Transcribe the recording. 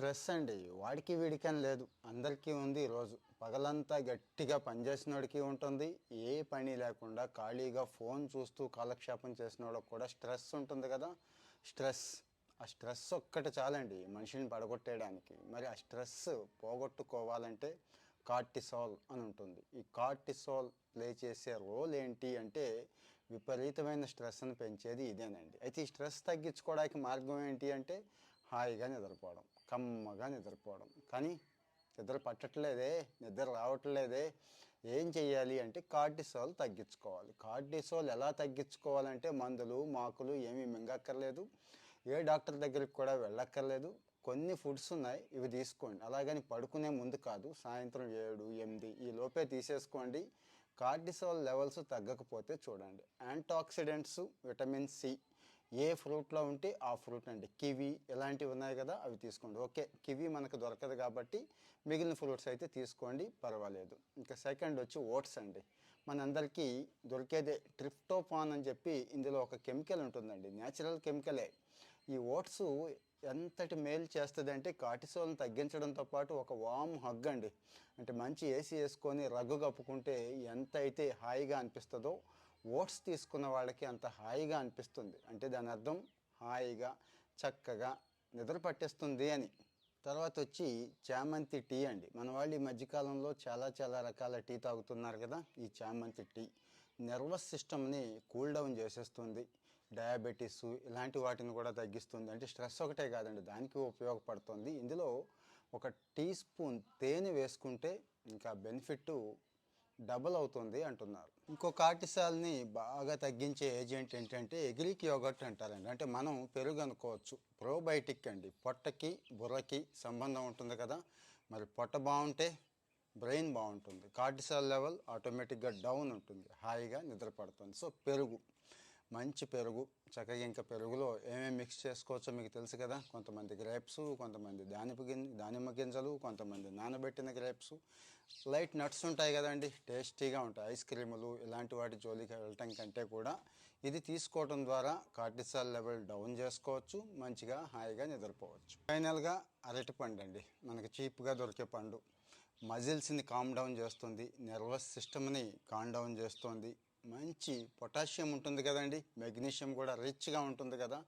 Stress అండి. వాడికి వీడికని లేదు. అందరికీ ఉంది ఈరోజు పగలంతా గట్టిగా పనిచేసినోడికి ఉంటుంది. ఏ పని లేకుండా ఖాళీగా ఫోన్ చూస్తూ కాలక్షేపం చేసినోడికి కూడా స్ట్రెస్ ఉంటుంది కదా. స్ట్రెస్. ఆ స్ట్రెస్ ఒక్కటి చాలండి మనిషిని పడగొట్టేయడానికి. మరి ఆ స్ట్రెస్ పోగొట్టుకోవాలంటే కార్టిసాల్ అని ఉంటుంది. ఈ కార్టిసాల్ ప్లే చేసే రోల్ ఏంటి అంటే విపరీతమైన స్ట్రెస్ని పెంచేది ఇదేనండి. అయితే ఈ స్ట్రెస్ తగ్గించుకోవడానికి మార్గం ఏంటి అంటే హాయిగా నిద్రపోవడం. కమ్మగా నిద్రపోవడం. కానీ నిద్ర పట్టట్లేదే నిద్ర రావట్లేదే ఏం చెయ్యాలి అంటే కార్టిసోల్ తగ్గించుకోవాలి. కార్టిసోల్ ఎలా తగ్గించుకోవాలంటే మందులు మాకులు ఏమీ మింగక్కర్లేదు. ఏ డాక్టర్ దగ్గరికి కూడా వెళ్ళక్కర్లేదు. కొన్ని ఫుడ్స్ ఉన్నాయి ఇవి తీసుకోండి. అలాగని పడుకునే ముందు కాదు సాయంత్రం ఏడు ఎనిమిది ఈ లోపే తీసేసుకోండి. కార్టిసోల్ లెవెల్స్ తగ్గకపోతే చూడండి. యాంటాక్సిడెంట్స్ విటమిన్ సి ఏ ఫ్రూట్లో ఉంటే ఆ ఫ్రూట్ అండి. కివి ఇలాంటివి ఉన్నాయి కదా అవి తీసుకోండి. ఓకే కివి మనకు దొరకదు కాబట్టి మిగిలిన ఫ్రూట్స్ అయితే తీసుకోండి పర్వాలేదు. ఇంకా సెకండ్ వచ్చి ఓట్స్ అండి. మనందరికీ దొరికేదే ట్రిప్టోఫాన్ అని చెప్పి ఇందులో ఒక కెమికల్ ఉంటుందండి. న్యాచురల్ కెమికలే. ఈ ఓట్స్ ఎంతటి మేలు చేస్తుంది అంటే తగ్గించడంతో పాటు ఒక వామ్ హగ్ అండి. అంటే మంచి ఏసీ వేసుకొని రగ్గు కప్పుకుంటే ఎంత అయితే హాయిగా అనిపిస్తుందో ఓట్స్ తీసుకున్న వాళ్ళకి అంత హాయిగా అనిపిస్తుంది. అంటే దాని అర్థం హాయిగా చక్కగా నిద్ర పట్టేస్తుంది అని. తర్వాత వచ్చి చామంతి టీ అండి. మన వాళ్ళు ఈ మధ్యకాలంలో చాలా చాలా రకాల టీ తాగుతున్నారు కదా ఈ చామంతి టీ. నర్వస్ సిస్టమ్ని కూల్ డౌన్ చేసేస్తుంది. డయాబెటీస్ ఇలాంటి వాటిని కూడా తగ్గిస్తుంది. అంటే స్ట్రెస్ ఒకటే కాదండి దానికి ఉపయోగపడుతుంది. ఇందులో ఒక టీ స్పూన్ తేనె వేసుకుంటే ఇంకా బెనిఫిట్ డబుల్ అవుతుంది అంటున్నారు. ఇంకో కార్టిసాల్ని బాగా తగ్గించే ఏజెంట్ ఏంటంటే ఎగ్రిక్ యోగట్ అంటారండి. అంటే మనం పెరుగు అనుకోవచ్చు. ప్రోబయోటిక్ అండి. పొట్టకి బుర్రకి సంబంధం ఉంటుంది కదా. మరి పొట్ట బాగుంటే బ్రెయిన్ బాగుంటుంది. కార్టిసాల్ లెవెల్ ఆటోమేటిక్గా డౌన్ ఉంటుంది. హాయిగా నిద్రపడుతుంది. సో పెరుగు. మంచి పెరుగు చక్కగా ఇంకా పెరుగులో ఏమేమి మిక్స్ చేసుకోవచ్చో మీకు తెలుసు కదా. కొంతమంది గ్రేప్స్ కొంతమంది దానిమ్మ దానిమ్మ గింజలు కొంతమంది నానబెట్టిన గ్రేప్స్ లైట్ నట్స్ ఉంటాయి కదండి టేస్టీగా ఉంటాయి. ఐస్ క్రీములు ఇలాంటి వాటి జోలికి వెళ్ళటం కంటే కూడా ఇది తీసుకోవడం ద్వారా కార్టిసాల్ లెవెల్ డౌన్ చేసుకోవచ్చు మంచిగా హాయిగా నిద్రపోవచ్చు. ఫైనల్గా అరటిపండు అండి. మనకి చీప్గా దొరికే పండు. మజిల్స్ని కామ్ డౌన్ చేస్తుంది నర్వస్ సిస్టమ్ని కామ్ డౌన్ చేస్తుంది. మంచి పొటాషియం ఉంటుంది కదండి. మెగ్నీషియం కూడా రిచ్గా ఉంటుంది కదా.